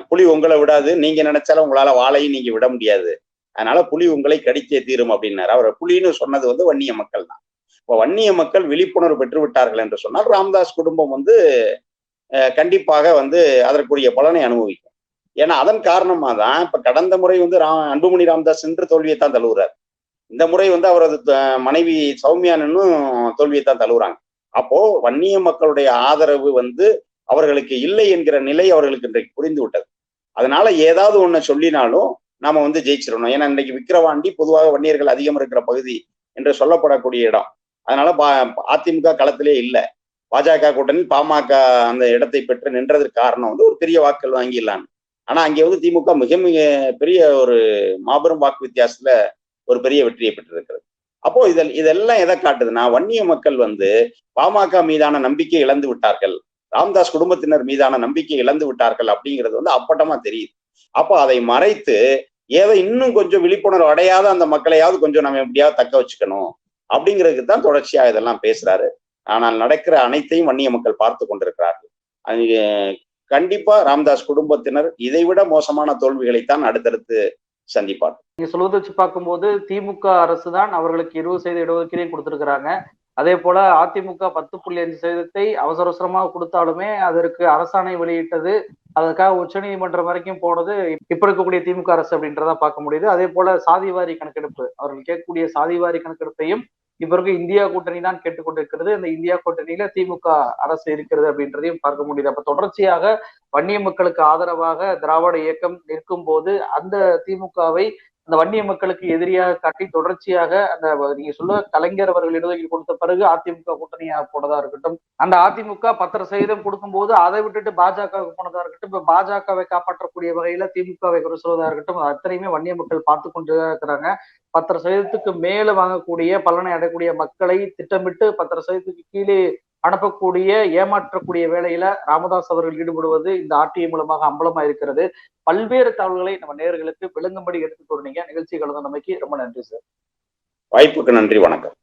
புலி உங்களை விடாது. நீங்க நினைச்சாலும் உங்களால வாழையும் நீங்க விட முடியாது. அதனால புலி உங்களை கடித்தே தீரும் அப்படின்னாரு. அவர் புலின்னு சொன்னது வந்து வன்னிய மக்கள் தான். இப்போ வன்னிய மக்கள் விழிப்புணர்வு பெற்று விட்டார்கள் என்று சொன்னால் ராம்தாஸ் குடும்பம் வந்து கண்டிப்பாக வந்து அதற்குரிய பலனை அனுபவிக்கும். ஏன்னா அதன் காரணமா தான் இப்ப கடந்த முறை வந்து ரா அன்புமணி ராம்தாஸ் என்று தோல்வியை தான் தழுவுறார். இந்த முறை வந்து அவரது மனைவி சௌமியானும் தோல்வியை தான் தழுவுறாங்க. அப்போ வன்னிய மக்களுடைய ஆதரவு வந்து அவர்களுக்கு இல்லை என்கிற நிலை அவர்களுக்கு இன்றைக்கு புரிந்து விட்டது அதனால ஏதாவது ஒண்ணு சொல்லினாலும் நாம வந்து ஜெயிச்சிடணும். ஏன்னா இன்னைக்கு விக்கிரவாண்டி பொதுவாக வன்னியர்கள் அதிகம் இருக்கிற பகுதி என்று சொல்லப்படக்கூடிய இடம். அதனால பா அதிமுக களத்திலே இல்லை. பாஜக கூட்டணி பாமக அந்த இடத்தை பெற்று நின்றதற்கு காரணம் வந்து ஒரு பெரிய வாக்குகள் வாங்கிடலான்னு. ஆனா அங்கே வந்து திமுக மிக மிக பெரிய ஒரு மாபெரும் வாக்கு வித்தியாசத்துல ஒரு பெரிய வெற்றியை பெற்றிருக்கிறது. அப்போ இதில் இதெல்லாம் எதை காட்டுதுன்னா வன்னிய மக்கள் வந்து பாமக மீதான நம்பிக்கை இழந்து விட்டார்கள். ராம்தாஸ் குடும்பத்தினர் மீதான நம்பிக்கை இழந்து விட்டார்கள் அப்படிங்கிறது வந்து அப்பட்டமா தெரியுது. அப்போ அதை மறைத்து ஏதோ இன்னும் கொஞ்சம் விழிப்புணர்வு அடையாத அந்த மக்களையாவது கொஞ்சம் நம்ம எப்படியாவது தக்க வச்சுக்கணும் அப்படிங்கிறதுக்கு தான் தொடர்ச்சியா இதெல்லாம் பேசுறாரு. ஆனால் நடக்கிற அனைத்தையும் வன்னிய மக்கள் பார்த்து கொண்டிருக்கிறார்கள். கண்டிப்பா ராம்தாஸ் குடும்பத்தினர் இதைவிட மோசமான தோல்விகளைத்தான் அடுத்தடுத்து சந்திப்பார். நீங்க சொல்வதை வச்சு பார்க்கும்போது திமுக அரசு தான் அவர்களுக்கு இருபது சதவீத இடஒதுக்கீடையும் கொடுத்திருக்கிறாங்க. அதே போல அதிமுக பத்து புள்ளி அஞ்சு சதவீதத்தை அவசர அவசரமாக கொடுத்தாலுமே அதற்கு அரசாணை வெளியிட்டது அதற்காக உச்சநீதிமன்றம் வரைக்கும் போனது இப்ப இருக்கக்கூடிய திமுக அரசு அப்படின்றத பார்க்க முடியுது. அதே போல சாதிவாரி கணக்கெடுப்பு அவர்கள் கேட்கக்கூடிய சாதிவாரி கணக்கெடுப்பையும் இவருக்கு இந்தியா கூட்டணி தான் கேட்டுக்கொண்டிருக்கிறது. இந்த இந்தியா கூட்டணியில திமுக அரசு இருக்கிறது அப்படின்றதையும் பார்க்க முடியுது. அப்ப தொடர்ச்சியாக வன்னிய மக்களுக்கு ஆதரவாக திராவிட இயக்கம் நிற்கும் போது அந்த திமுகவை அந்த வன்னிய மக்களுக்கு எதிரியாக காட்டி தொடர்ச்சியாக அந்த நீங்க சொல்ல கலைஞர் அவர்கள் இடஒதுக்கீடு கொடுத்த பிறகு அதிமுக கூட்டணியா போனதா இருக்கட்டும் அந்த அதிமுக பத்தரை சதவீதம் கொடுக்கும்போது அதை விட்டுட்டு பாஜகவுக்கு போனதா இருக்கட்டும் இப்ப பாஜகவை காப்பாற்றக்கூடிய வகையில திமுகவை குறை சொல்வதா இருக்கட்டும் அத்தனையுமே வன்னிய மக்கள் பார்த்து கொண்டுதான் இருக்கிறாங்க. பத்தரை சதவீதத்துக்கு மேல வாங்கக்கூடிய பலனை அடையக்கூடிய மக்களை திட்டமிட்டு பத்தரை சதவீதத்துக்கு கீழே அனுப்பக்கூடிய ஏமாற்றக்கூடிய வேலையில ராமதாஸ் அவர்கள் ஈடுபடுவது இந்த ஆர்டிஐ மூலமாக அம்பலமா இருக்கிறது. பல்வேறு தகவல்களை நம்ம நேர்களுக்கு விளங்கும்படி எடுத்து கூறினீங்க. நிகழ்ச்சி கலந்து நமக்கு ரொம்ப நன்றி சார். வாய்ப்புக்கு நன்றி. வணக்கம்.